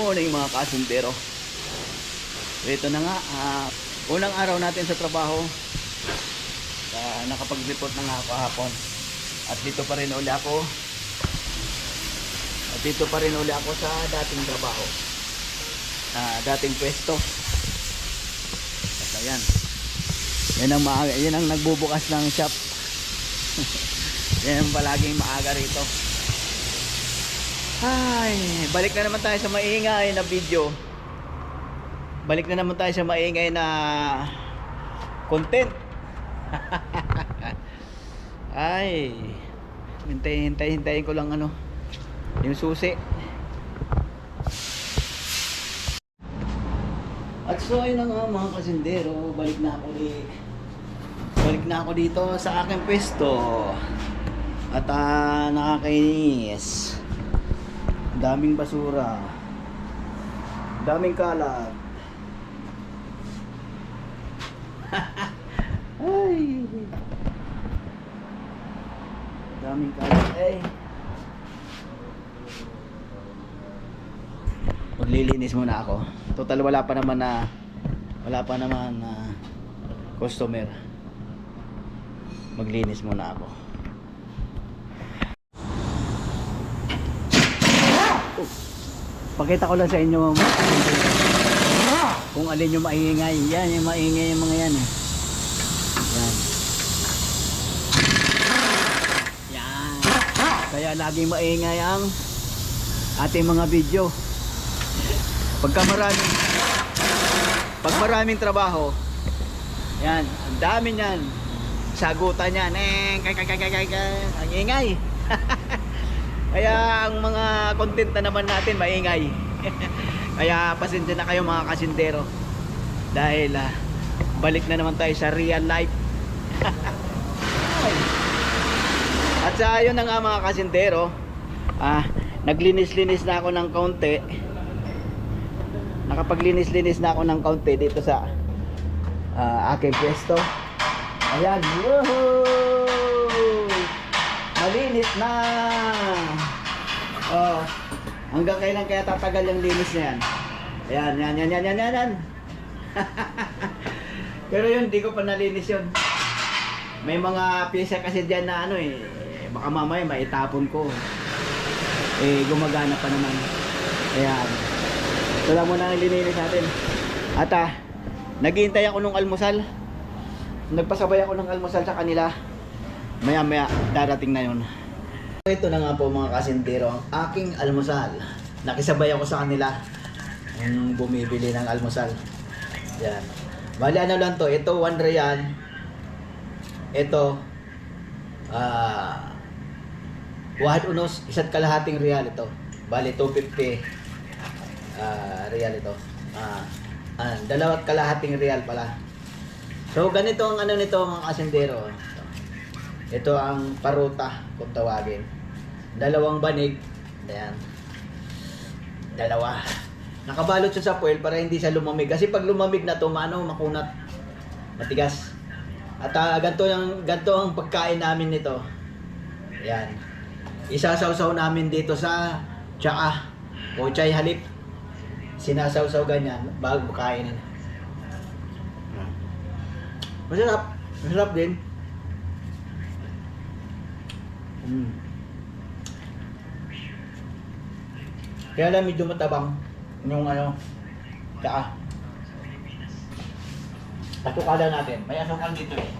Morning mga kasundero. Ito na nga, ah, unang araw natin sa trabaho. Ah, nakapag-report na nga ako hapon. At dito pa rin uli ako. At dito pa rin uli ako sa dating trabaho. Ah, dating pwesto. At ayan. Yan ang, maaga, yan ang nagbubukas ng shop. yan ang palaging maaga rito. Ay, balik na naman tayo sa maingay na video. Balik na naman tayo sa maingay na content. Ay, hintay, hintay, hintayin ko lang ano, yung susi. At so ayun nga mga kasindero, balik na ako di balik na ako dito sa aking pwesto. At ah, nakakainis. Daming basura. Daming kalat. Ay. Daming kalat. Ay. Maglilinis muna ako. Total wala pa naman na wala pa naman na customer. Maglinis muna ako. Pakita ko lang sa inyo mga kung alin yung maingay. Yan, yung maingay yung mga yan eh. Yan. Yan. Kaya laging maingay ang ating mga video. Pagka maraming pag maraming trabaho, yan, ang dami niyan. Sagutan niyan, eh, kay kay kay kay kay, ang ingay. Kaya ang mga content na naman natin maingay. Kaya pasensya na kayo mga kasindero. Dahil ah, balik na naman tayo sa real life. At sa yun na nga mga kasindero, ah, naglinis-linis na ako ng kaunti. Nakapaglinis-linis na ako ng kaunti dito sa ah, aking pwesto. Ayan, woohoo! Malinis na! Oh, hanggang kailan kaya tatagal yung linis na yan? Ayan, yan, yan, yan, yan, yan, yan. Pero yun, di ko pa nalinis yun. May mga pyesa kasi dyan na ano eh, baka mamaya maitapon ko. Eh, gumagana pa naman. Ayan. Ito lang muna ang lininis natin. At ah, naghihintay ako nung almusal. Nagpasabay ako ng almusal sa kanila. Maya maya darating na yun. Ito na nga po mga kasindero ang aking almusal. Nakisabay ako sa kanila yung bumibili ng almusal. Yan. Bali ano lang to, ito 1 real. Ito ah wahid unos, isa't kalahating real ito. Bali 250 ah real ito. Ah, ah dalawat kalahating real pala. So ganito ang ano nito mga kasindero. Ito ang paruta kung tawagin. Dalawang banig. Ayan. Dalawa. Nakabalot siya sa foil para hindi siya lumamig. Kasi pag lumamig na to, maano, makunat. Matigas. At uh, ganito, yung, ganito ang pagkain namin nito. Ayan. Isasawsaw namin dito sa tsaka o chay halip. Sinasawsaw ganyan bago kainin. Masarap. Masarap din. Mm. Kaya lang medyo matabang yung ano, tsaka. Asukala natin. May asukal dito eh.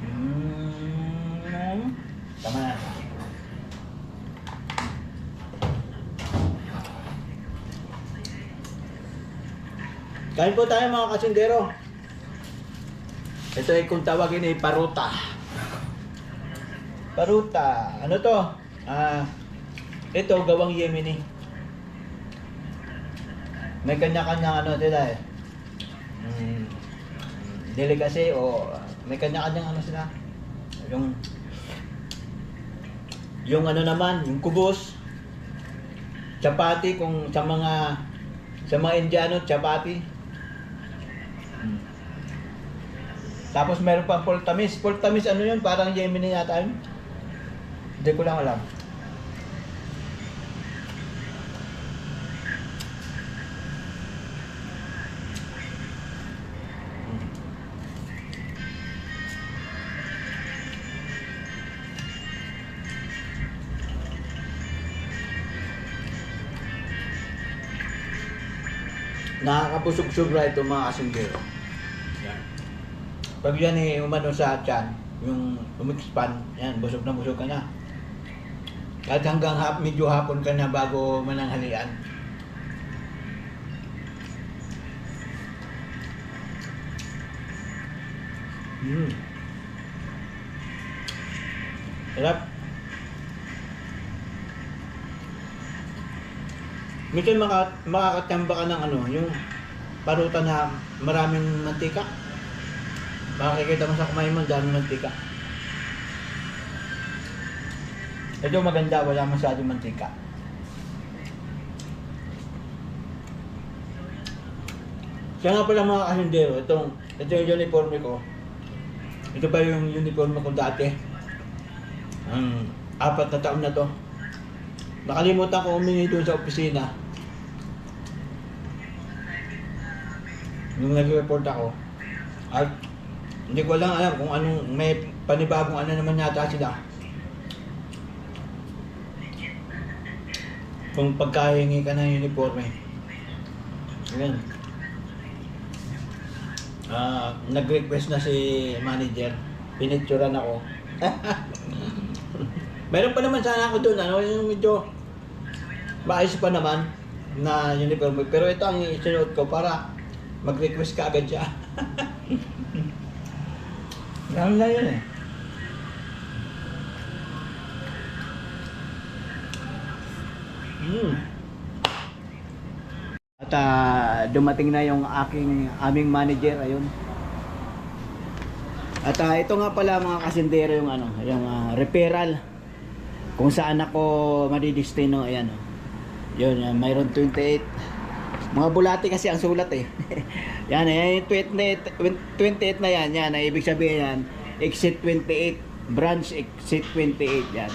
Mm. Tama na. Kain po tayo mga kasindero. Ito ay kung tawagin ay paruta. Paruta. Ano to? Ah, ito gawang Yemeni. May kanya-kanya ano sila eh. Mm, delicacy o may kanya-kanyang ano sila. Yung yung ano naman, yung kubos. Chapati kung sa mga sa mga Indiano, chapati. Tapos meron pang Poltamis. Poltamis ano yun? Parang Yemeni yata yun. Hindi ko lang alam. Nakakabusog-sog right ito mga kasundero. Pag yan eh, umano sa tiyan, yung umexpan, yan, busog na busog ka na. Kahit hanggang hap, medyo hapon ka na bago mananghalian. Mm. Sarap. Minsan maka, makakatamba ka ng ano, yung paruta na maraming mantika. Makikita mo sa kumain mo, daming mantika. Ito maganda, wala masyadong mantika. Kaya nga pala mga kasundero, itong, ito yung uniforme ko. Ito pa yung uniforme ko dati. Ang apat na taon na to. Nakalimutan ko umingi doon sa opisina. Nung nag-report ako. At hindi ko lang alam kung anong may panibagong ano naman yata sila. Kung pagkahingi ka ng uniforme. Ayan. Ah, nag-request na si manager. Pinicturean ako. Meron pa naman sana ako doon, ano, yung medyo maayos pa naman na uniforme. Pero ito ang isinuot ko para mag-request ka agad siya. Ganun lang yun eh. Mm. At ah, dumating na yung aking aming manager ayun. At ah, ito nga pala mga kasindero yung ano, yung ah, referral kung saan ako madidestino ayan oh. Yun, yan, mayroon 28. Mga bulati kasi ang sulat eh. yan, yan yung 28, 28 na yan, yan, ay ibig sabihin yan, exit 28, branch exit 28 yan.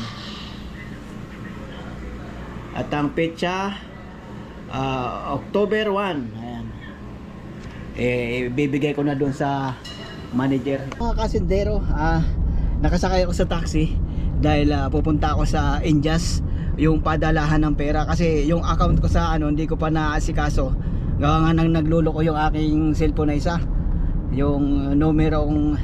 At ang petsa ah, October 1. Ayan. Eh bibigay ko na doon sa manager. Mga kasindero, ah nakasakay ako sa taxi dahil ah, pupunta ako sa Indias yung padalahan ng pera kasi yung account ko sa ano hindi ko pa naasikaso gawa nga nang naglulo ko yung aking cellphone na isa. Yung numerong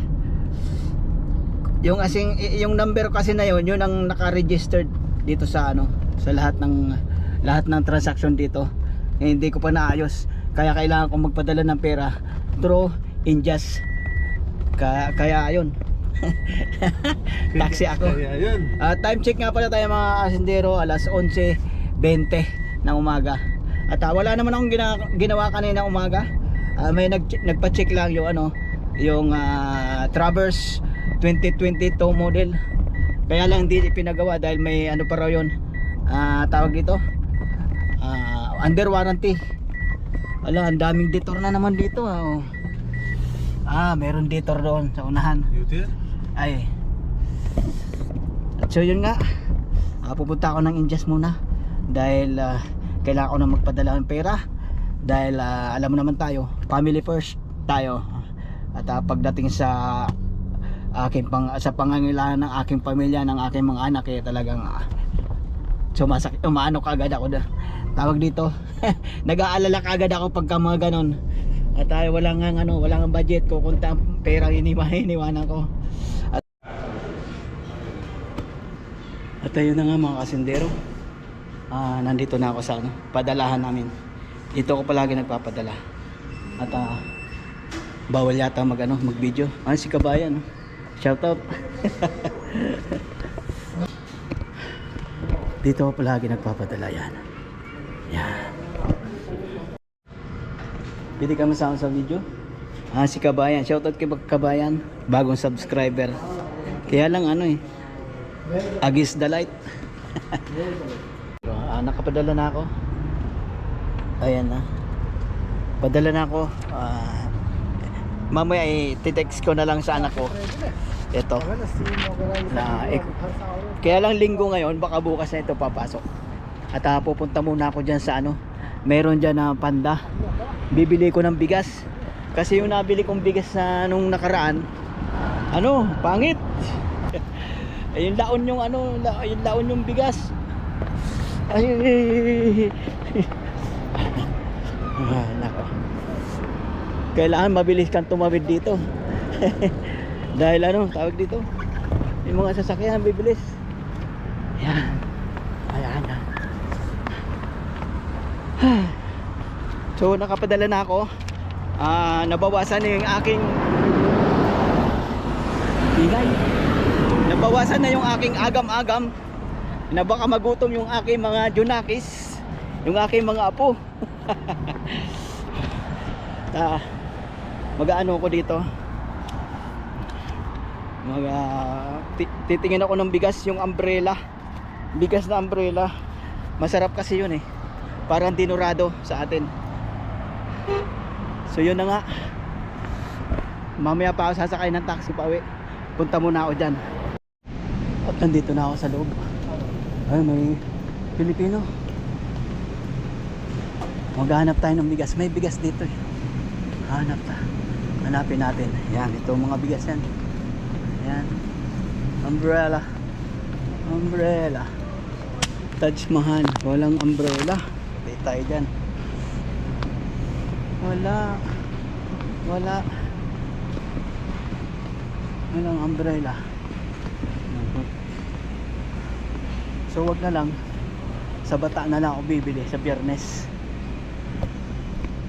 yung asing yung number kasi na yun yun ang naka-registered dito sa ano sa lahat ng lahat ng transaction dito. Eh, hindi ko pa naayos. Kaya kailangan kong magpadala ng pera through Indias kaya, kaya ayun taxi ako. Ah, time check nga pala tayo mga kasindero. Alas 11.20 ng umaga at ah, wala naman akong gina- ginawa kanina umaga. Ah, may nag nagpa-check lang yung ano yung ah, Traverse 2022 model. Kaya lang hindi pinagawa dahil may ano pa raw yun. Ah, tawag dito. Ah, under warranty. Ala ang daming detour na naman dito ah, oh. ah meron detour doon sa unahan. Yutir? ay. At so yun nga. Ah, pupunta ako ng Indias muna. Dahil ah, kailangan ko na magpadala ng pera. Dahil ah, alam mo naman tayo family first tayo. At ah, pagdating sa aking pang sa pangangailangan ng aking pamilya ng aking mga anak eh talagang ah, sumasak umaano kagad ako na tawag dito. Nag-aalala kagad ako pagka mga ganon. At tayo wala nga ano wala nga budget kukunta ang pera iniwan iniwanan ko. At at ayun na nga mga kasindero ah nandito na ako sa ano padalahan namin. Dito ako palagi nagpapadala. At ah bawal yata mag ano mag video ah si kabayan no? shout out. Dito ako palagi nagpapadala yan. Yan. Pwede ka masama sa video? Ah si kabayan. Shout out kay kabayan. Bagong subscriber. Kaya lang ano eh agis the light. ah, nakapadala na ako. Ayan na. Padala na ako. Ah, mamaya eh, titext ko na lang sa anak ko. Ito. Na eh, kaya lang linggo ngayon baka bukas na ito papasok. At ah, pupunta muna ako dyan sa ano meron dyan na panda. Bibili ko ng bigas. Kasi yung nabili kong bigas na nung nakaraan ano pangit. Yung laon yung ano yung laon yung bigas ay ah, nako kailangan mabilis kang tumawid dito. Dahil ano, tawag dito. Yung mga sasakyan bibilis. Yan. Ayan yan. So nakapadala na ako. Ah, nabawasan na yung aking Ingay. Nabawasan na yung aking agam-agam. Na baka magutom yung aking mga junakis. Yung aking mga apo. ah, mag-ano ko dito. Mag ti- titingin ako ng bigas yung umbrella. Bigas na umbrella. Masarap kasi yun eh. Parang dinurado sa atin. So yun na nga. Mamaya pa ako sasakay ng taxi pa uwi. Punta muna ako dyan. At nandito na ako sa loob. Ay, may Pilipino. Maghanap tayo ng bigas. May bigas dito eh. Hanap ta. Hanapin natin. Yan, ito mga bigas yan. Yan. Umbrella. Umbrella. Taj Mahal. Walang umbrella. Hindi tayo dyan. Wala. Wala. Walang umbrella. So wag na lang sa bata na lang ako bibili sa biyernes.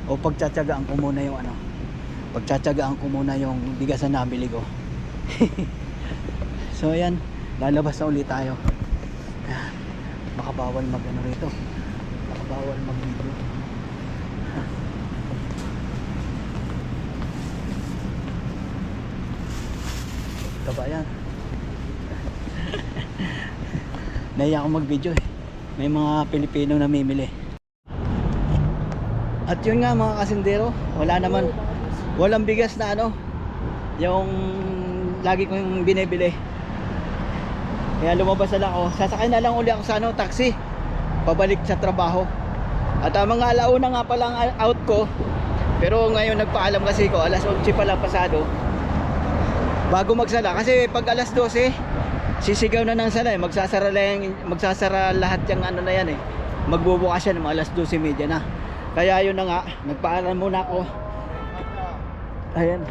O pagtsatsagaan ko muna yung ano. Pagtsatsagaan ko muna yung bigas na nabili ko. so ayan, lalabas na ulit tayo. Baka bawal mag ano rito. Baka bawal mag video. Kabayan. Naiya ako mag-video eh. May mga Pilipino na mimili. At yun nga mga kasindero, wala naman walang bigas na ano yung lagi kong binibili. Kaya lumabas na lang ako. Sasakay na lang uli ako sa ano, taxi. Pabalik sa trabaho. At ang mga alauna nga palang out ko. Pero ngayon nagpaalam kasi ko, alas 11 pa lang pasado. Bago magsala kasi pag alas 12 sisigaw na ng sala eh. Magsasara lang magsasara lahat yung ano na yan eh. Magbubukas yan ng alas 12:30 na. Kaya yun na nga, nagpaalam muna ako. Ayan.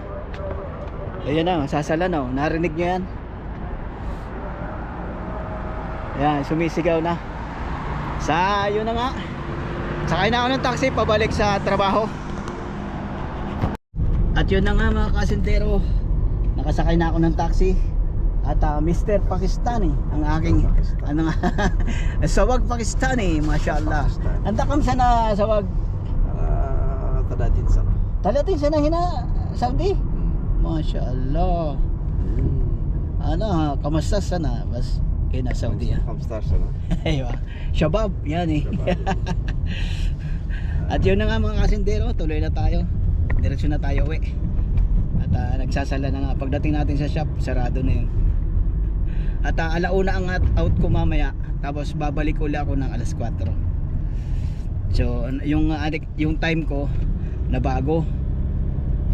Ayan na, sasala na. oh. Narinig nyo yan? Ayan, sumisigaw na. Sa, yun na nga. Sakay na ako ng taxi, pabalik sa trabaho. At yun na nga mga kasintero. Nakasakay na ako ng taxi. At ah, Mr. Pakistani, ang aking ano nga, sawag Pakistani, mashallah. Pakistan. Anta kam sana sawag Ah, tadatin sa. Talating sana hina Saudi. Masya Allah. Ano, kamusta sana? Bas kina Saudi ah. Kamstar sa na. Aywa. Shabab, yan eh. At yun na nga mga kasindero, tuloy na tayo. Diretso na tayo uwi. At ah, nagsasala na nga. Pagdating natin sa shop, sarado na yun. At uh, alauna ang out- ko mamaya. Tapos babalik uli ako ng alas 4. So, yung, adik- yung time ko, nabago.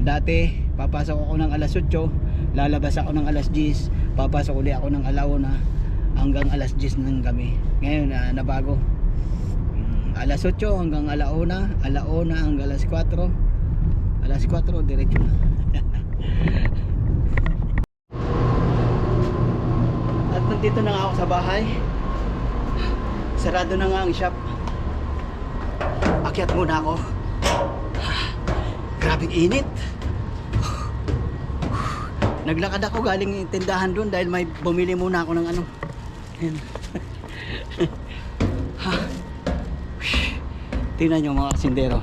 Dati, papasok ako ng alas 8, lalabas ako ng alas 10, papasok uli ako ng alauna hanggang alas 10 ng gabi. Ngayon, ah, nabago. Mm, alas 8 hanggang alauna, alauna hanggang alas 4. Alas 4, diretso na. nandito na nga ako sa bahay. Sarado na nga ang shop. Akyat muna ako. Grabing init. Naglakad ako galing tindahan doon dahil may bumili muna ako ng ano. Tingnan nyo mga kasindero.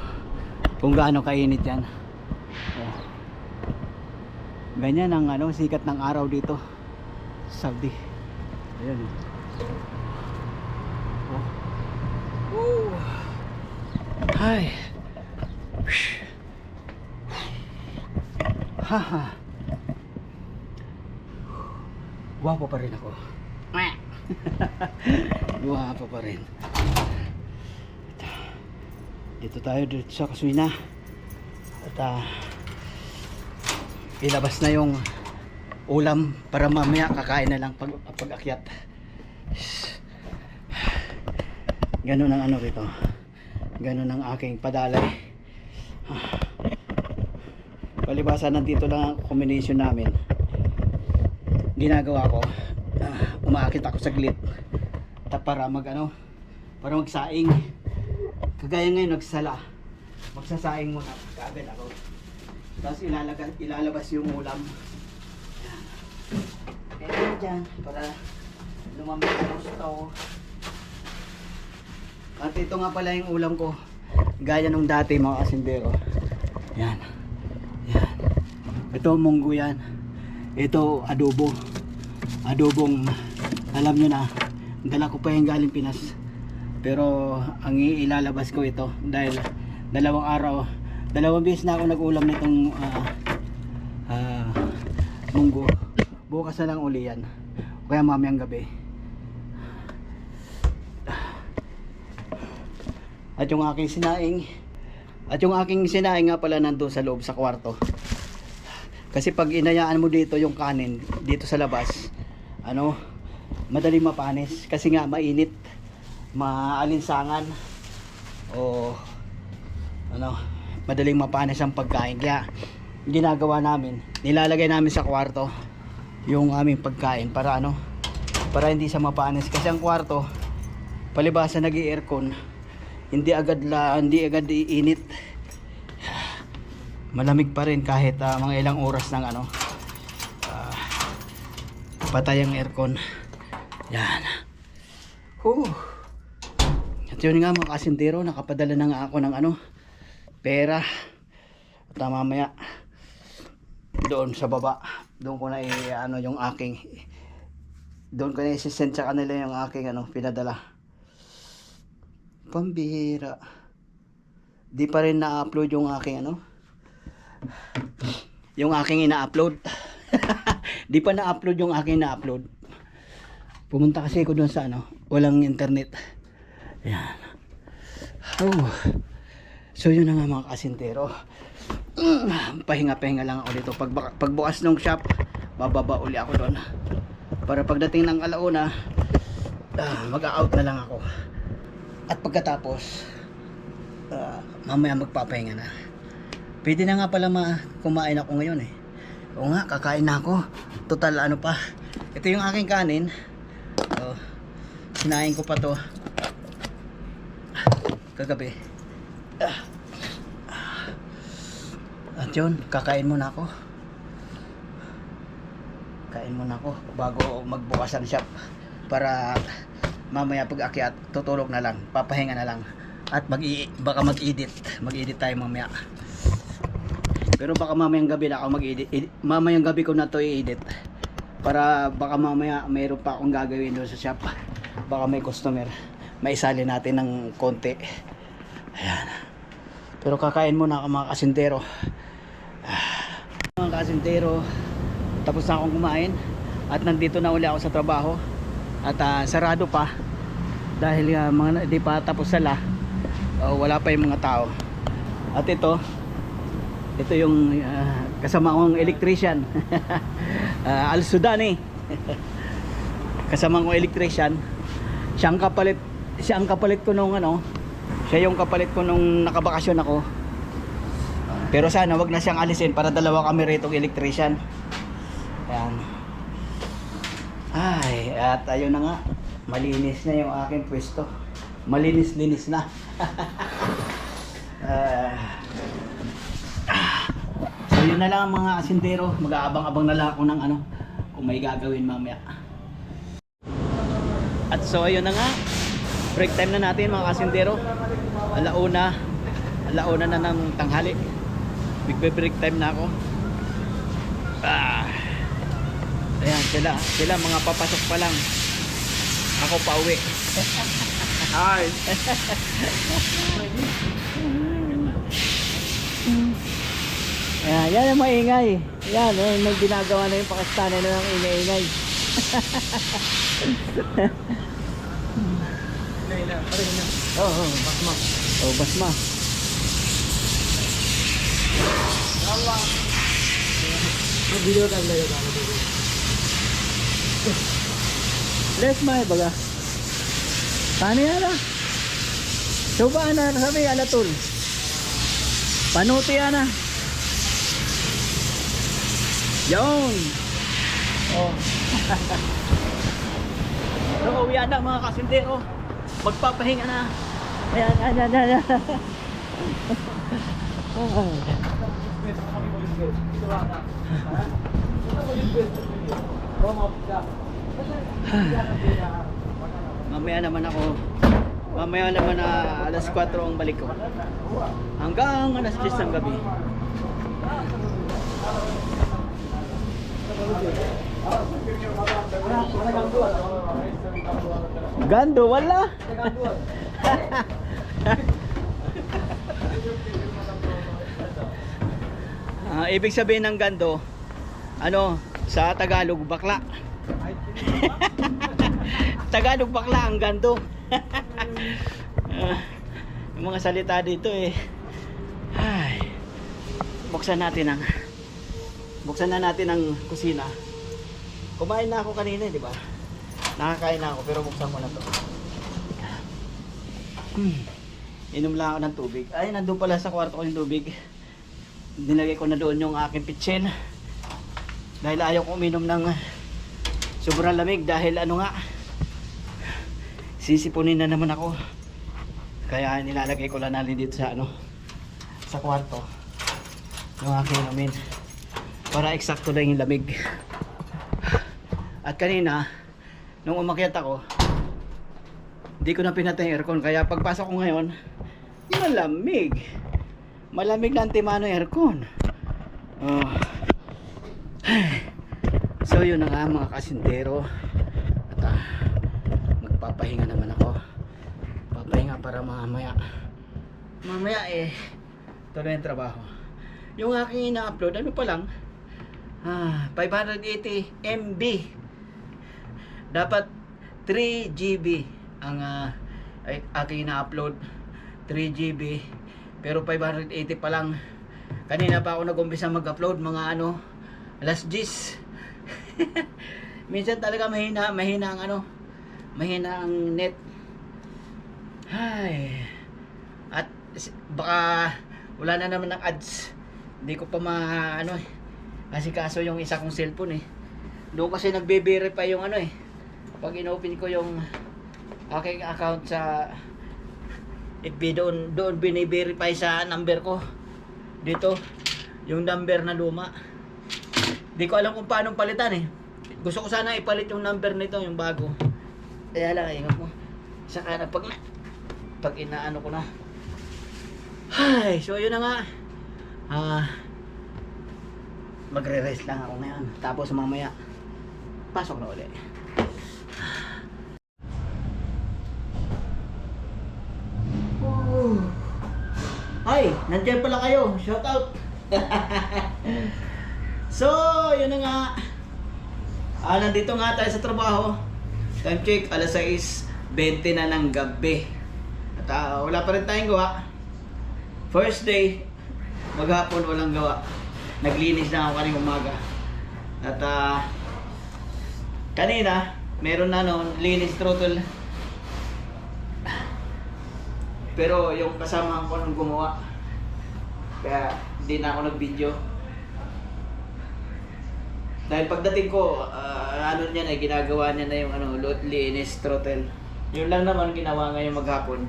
Kung gaano kainit yan. Ganyan ang ano, sikat ng araw dito. Saudi. Ayan. Oh. Woo. Hi. Haha. Guwapo pa rin ako. Guwapo pa rin. Ito. Dito tayo dito sa Kasuina. At ah, ilabas na yung ulam para mamaya kakain na lang pag, pag akyat. Ganun ang ano rito. Ganun ang aking padalay. palibasa nandito lang ang combination namin ginagawa ko ah, umaakit ako saglit para mag ano para magsaing kagaya ngayon nagsala magsasaing muna kaagad ako tapos ilalaga, ilalabas yung ulam kaya dyan. para lumamig ang gusto. At ito nga pala yung ulam ko. Gaya nung dati mga kasindero. Yan. Yan. Ito munggo yan. Ito adobo. Adobong alam nyo na dala ko pa yung galing Pinas. Pero ang ilalabas ko ito dahil dalawang araw dalawang beses na ako nag-ulam nitong ah, ah, munggo bukas na lang uli yan. O kaya mamayang gabi. At yung aking sinaing at yung aking sinaing nga pala nandun sa loob sa kwarto. Kasi pag inayaan mo dito yung kanin dito sa labas ano madali mapanis. Kasi nga mainit. Maalinsangan o ano madaling mapanis ang pagkain. Kaya ginagawa namin nilalagay namin sa kwarto yung aming pagkain para ano para hindi sa mapanis kasi ang kwarto palibasa nag aircon hindi agad la hindi agad iinit. Malamig pa rin kahit ah, mga ilang oras ng ano ah, patay ang aircon. Yan. Whew. at yun nga mga kasintero nakapadala na nga ako ng ano pera. At ah, mamaya doon sa baba doon ko na ano yung aking doon ko na i-send sa kanila yung aking ano pinadala. Pambihira. Di pa rin na-upload yung aking ano yung aking ina-upload. Di pa na-upload yung aking na-upload pumunta kasi ako doon sa ano walang internet. Yan oh. so yun na nga mga kasintero pahinga-pahinga lang ako dito. Pag, pagbukas ng shop bababa uli ako doon. Para pagdating ng alauna ah, mag-out na lang ako. At pagkatapos ah, mamaya magpapahinga na. Pwede na nga pala ma kumain ako ngayon eh. O nga kakain na ako. Total ano pa? Ito yung aking kanin. Oh, sinain ko pa to. Kagabi. Ah. At yun, kakain muna ako. Kain muna ako bago magbukas ang shop para mamaya pag akyat tutulog na lang, papahinga na lang. At mag baka mag-edit, mag-edit tayo mamaya. Pero baka mamayang gabi na ako mag-edit. edi- Mamayang gabi ko na to i-edit. Para baka mamaya mayroon pa akong gagawin doon sa shop. Baka may customer. Maisali natin ng konti. Ayan. Pero kakain muna ako mga kasintero. Mga kasintero, tapos na akong kumain at nandito na uli ako sa trabaho. At ah, sarado pa dahil uh, mga di pa tapos sala. Oh, wala pa yung mga tao. At ito ito yung ah, kasama kong electrician. Uh, Al Sudani. Kasama kong electrician. Siyang kapalit siya ang kapalit ko nung ano siya yung kapalit ko nung nakabakasyon ako pero sana wag na siyang alisin para dalawa kami rito electrician. Ayan. Ay, at ayun na nga. Malinis na yung aking pwesto. Malinis-linis na. Ah. so yun na lang ang mga asindero. Mag-aabang-abang na lang ako ng ano kung may gagawin mamaya. At so ayun na nga. Break time na natin mga kasindero. Alauna. Alauna na ng tanghali. Magbe-break time na ako. Ah. Ayan, sila. Sila mga papasok pa lang. Ako pa uwi. Hi! Ayan, yan ang maingay. Yan, eh, may ginagawa na yung Pakistani na ng ingay-ingay. Oo, oh, oh, basma. Oh, basma. Kan lagi kan. Les mai baga. Tani ala. Coba ana sabi ala tul. Panuti ana. Yun! Oh. so, uwi na mga kasindero. Magpapahinga na. Ayan, ayan, ayan, ayan. Mamaya naman ako. Mamaya naman na alas 4 ang balik ko. Hanggang alas 10 ng gabi. Gando, wala. Ah, ibig sabihin ng gando, ano, sa Tagalog, bakla. Tagalog bakla ang gando. Ah, yung mga salita dito eh. Ay. Buksan natin ang buksan na natin ang kusina. Kumain na ako kanina, di ba? Nakakain na ako pero buksan ko na to. Hmm. Inom lang ako ng tubig. Ay, nandun pala sa kwarto ko yung tubig. Dinagay ko na doon yung aking pitchen. Dahil ayaw ko uminom ng sobrang lamig dahil ano nga sisipunin na naman ako. Kaya nilalagay ko lang natin dito sa ano sa kwarto yung aking inumin para eksakto lang yung lamig. At kanina, nung umakyat ako, hindi ko na pinatay yung aircon. Kaya pagpasok ko ngayon, malamig. Malamig na ang timano yung aircon. Oh. So yun na nga mga kasintero. At ah, magpapahinga naman ako. Papahinga para mamaya. Mamaya eh, tuloy ang trabaho. Yung aking ina-upload, ano pa lang, ah, 580 MB dapat 3 GB ang ay, aking na-upload 3 GB pero 580 pa lang. Kanina pa ako nag-umpisa mag-upload mga ano alas 10 minsan talaga mahina mahina ang ano mahina ang net. Ay. At baka wala na naman ng ads. Hindi ko pa ma ano eh kasi kaso yung isa kong cellphone eh. Doon kasi nagbe-verify yung ano eh pag inopen ko yung aking account sa FB doon doon bini-verify sa number ko. Dito yung number na luma. Di ko alam kung paano palitan eh. Gusto ko sana ipalit yung number nito yung bago. Kaya lang ingat mo. Saka na pag pag inaano ko na. Ay so yun na nga. Ah magre-rest lang ako ngayon. Tapos mamaya pasok na ulit Ay, nandiyan pala kayo. Shout out. so, yun na nga. Ah, nandito nga tayo sa trabaho. Time check, alas 6.20 na ng gabi. At ah, wala pa rin tayong gawa. First day, maghapon walang gawa. Naglinis na ako kanina umaga. At ah, kanina, meron na noon, linis throttle. Pero yung kasama ko nung gumawa, kaya hindi na ako nag-video. Dahil pagdating ko, ah, ano niya na, ginagawa niya na yung ano, lo- linis throttle. Yun lang naman ginawa ngayon maghapon.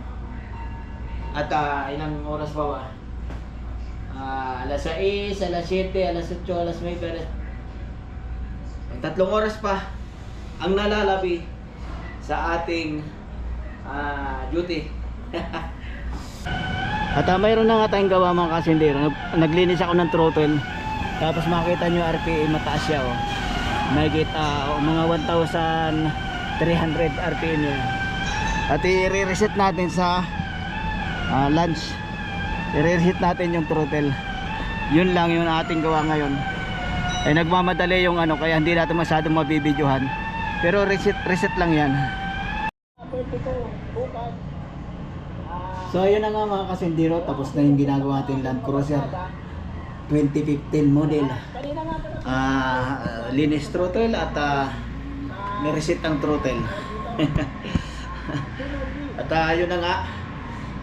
At ah, ilang oras pa ba? Ah, alas 6, alas 7, alas 8, alas 9, alas... Tatlong oras pa ang nalalabi sa ating ah, duty. At uh, mayroon na nga tayong gawa mga kasindero. Nag- Naglinis ako ng throttle. Tapos makita nyo RPM mataas siya oh. May uh, mga 1,300 RPM yun. At i-reset natin sa ah, lunch. I-reset natin yung throttle. Yun lang yung ating gawa ngayon. Ay nagmamadali yung ano kaya hindi natin masyadong mabibidyohan. Pero reset reset lang yan. So ayun na nga mga kasindiro, tapos na yung ginagawa natin Land Cruiser 2015 model. Ah, linis throttle at ah, may reset ang throttle. at ah, yun na nga,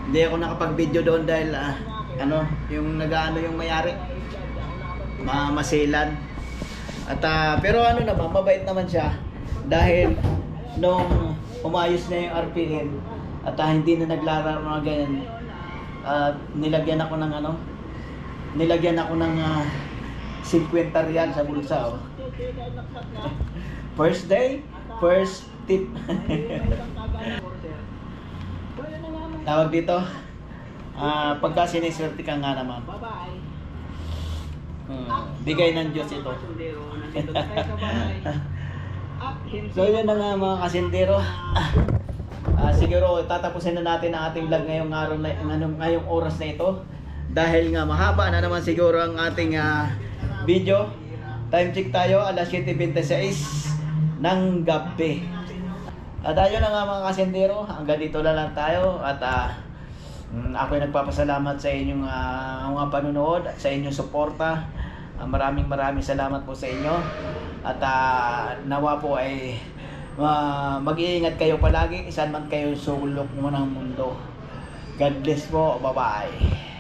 hindi ako nakapag-video doon dahil ah, ano, yung nag-ano yung mayari, mamasilan. At ah, pero ano naman, mabait naman siya dahil nung umayos na yung RPM at ah, hindi na naglalaro ng ganyan, ah, nilagyan ako ng ano, nilagyan ako ng ah, 50 real sa bulsa. Oh. First day, first tip. Tawag dito, ah pagka siniswerte ka nga naman, hmm, bigay ng Diyos ito. so yun na nga mga kasindero. Ah, siguro tatapusin na natin ang ating vlog ngayong araw na ngayong, ngayong oras na ito dahil nga mahaba na naman siguro ang ating ah, video. Time check tayo alas 7:26 ng gabi. At ayun na nga mga kasindero, hanggang dito na lang tayo at ah mm, ako'y nagpapasalamat sa inyong ah, mga panunood at sa inyong suporta. Ah, maraming maraming salamat po sa inyo. At ah, nawa po ay ah, mag-iingat kayo palagi, saan man kayo sulok mo ng mundo. God bless po. Bye-bye.